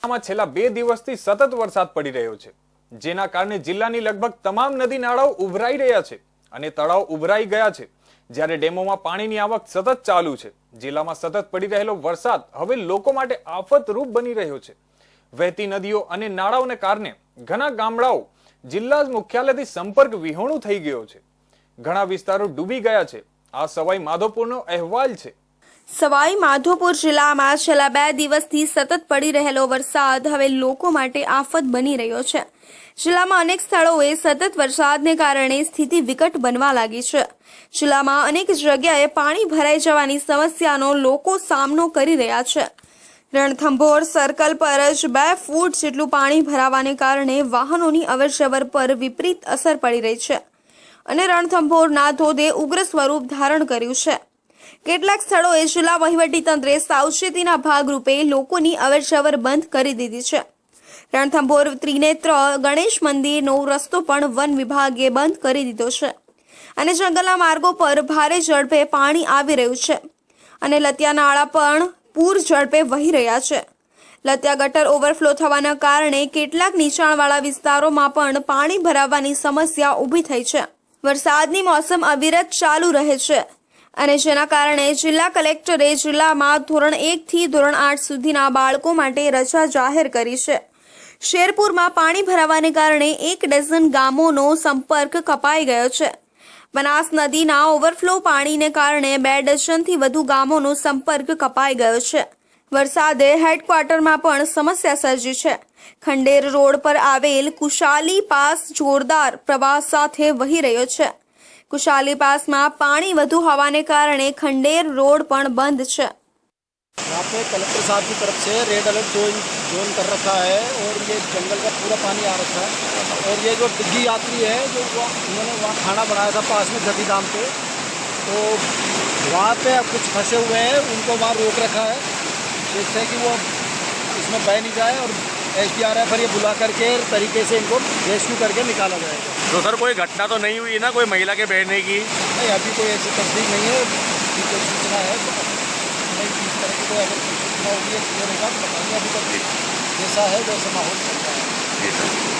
જિલ્લામાં છેલ્લા બે દિવસથી સતત વરસાદ પડી રહ્યો છે. જેના કારણે જિલ્લાની લગભગ તમામ નદી નાળાઓ ઉભરાઈ રહ્યા છે અને તળાવ ઉભરાઈ ગયા છે. જ્યારે ડેમોમાં પાણીની આવક સતત ચાલુ છે. જિલ્લામાં સતત પડી રહેલો વરસાદ હવે લોકો માટે આફતરૂપ બની રહ્યો છે. વહેતી નદીઓ અને નાળાઓને કારણે ઘણા ગામડાઓ જિલ્લા મુખ્યાલયથી સંપર્ક વિહોણું થઈ ગયો છે. ઘણા વિસ્તારો ડૂબી ગયા છે. આ સવાઈ માધોપુરનો અહેવાલ છે. સવાઈ માધોપુર જિલ્લામાં છેલ્લા બે દિવસથી સતત પડી રહેલો વરસાદ હવે લોકો માટે આફત બની રહ્યો છે. જિલ્લામાં અનેક સ્થળોએ સતત વરસાદને કારણે સ્થિતિ વિકટ બનવા લાગી છે. જિલ્લામાં અનેક જગ્યાએ પાણી ભરાઈ જવાની સમસ્યાનો લોકો સામનો કરી રહ્યા છે. રણથંભોર સર્કલ પર જ બે ફૂટ જેટલું પાણી ભરાવાને કારણે વાહનોની અવરજવર પર વિપરીત અસર પડી રહી છે. અને રણથંભોરના ધોધે ઉગ્ર સ્વરૂપ ધારણ કર્યું છે. કેટલાક સ્થળોએ જિલ્લા વહીવટીતંત્રે સાવચેતીના ભાગરૂપે લોકોની અવરજવર બંધ કરી દીધી છે. રણથંભોર ત્રિનેત્ર ગણેશ મંદિરનો રસ્તો પણ વન વિભાગે બંધ કરી દીધો છે. અને જંગલના માર્ગો પર ભારે ઝડપે પાણી આવી રહ્યું છે. અને લતિયા નાળા પણ પૂર ઝડપે વહી રહ્યા છે. લત્યા ગટર ઓવરફ્લો થવાના કારણે કેટલાક નીચાણવાળા વિસ્તારોમાં પણ પાણી ભરાવાની સમસ્યા ઊભી થઈ છે. વરસાદની મોસમ અવિરત ચાલુ રહે છે. અને જેના કારણે જિલ્લા કલેક્ટરે જિલ્લામાં ધોરણ એક થી ધોરણ આઠ સુધીના બાળકો માટે રજા જાહેર કરી છે. શેરપુરમાં પાણી ભરાવાને કારણે એક ડઝન ગામોનો સંપર્ક કપાઈ ગયો છે. બનાસ નદીના ઓવરફ્લો પાણીને કારણે બે ડઝનથી વધુ ગામોનો સંપર્ક કપાઈ ગયો છે. વરસાદે હેડક્વાર્ટરમાં પણ સમસ્યા સર્જી છે. ખંડેર રોડ પર આવેલ કુશાલી પાસ જોરદાર પ્રવાહ સાથે વહી રહ્યો છે. કુશાલી પાસમાં પાણી વધુ હોવાને કારણે ખંડેર રોડ પણ બંધ છે यहाँ पे कलेक्टर साहब की तरफ से रेड अलर्ट जोन जोन कर रखा है और ये जंगल का पूरा पानी आ रखा है और ये जो डिग्गी यात्री है जो वो उन्होंने वहाँ खाना बनाया था पास में जती धाम पे तो वहाँ पे अब कुछ फंसे हुए हैं उनको वहाँ रोक रखा है जिससे कि वो इसमें बह नहीं जाए और एस डी आर एफ़ और ये बुला करके तरीके से इनको रेस्क्यू करके निकाला जाएगा। तो सर कोई घटना तो नहीं हुई ना? कोई महिला के बहने की? नहीं अभी कोई ऐसी तस्दीक नहीं है। कोई सूचना है तो इस तरह की कोई अगर सूचना होगी तो अभी तक जैसा है वैसा माहौल चल रहा है।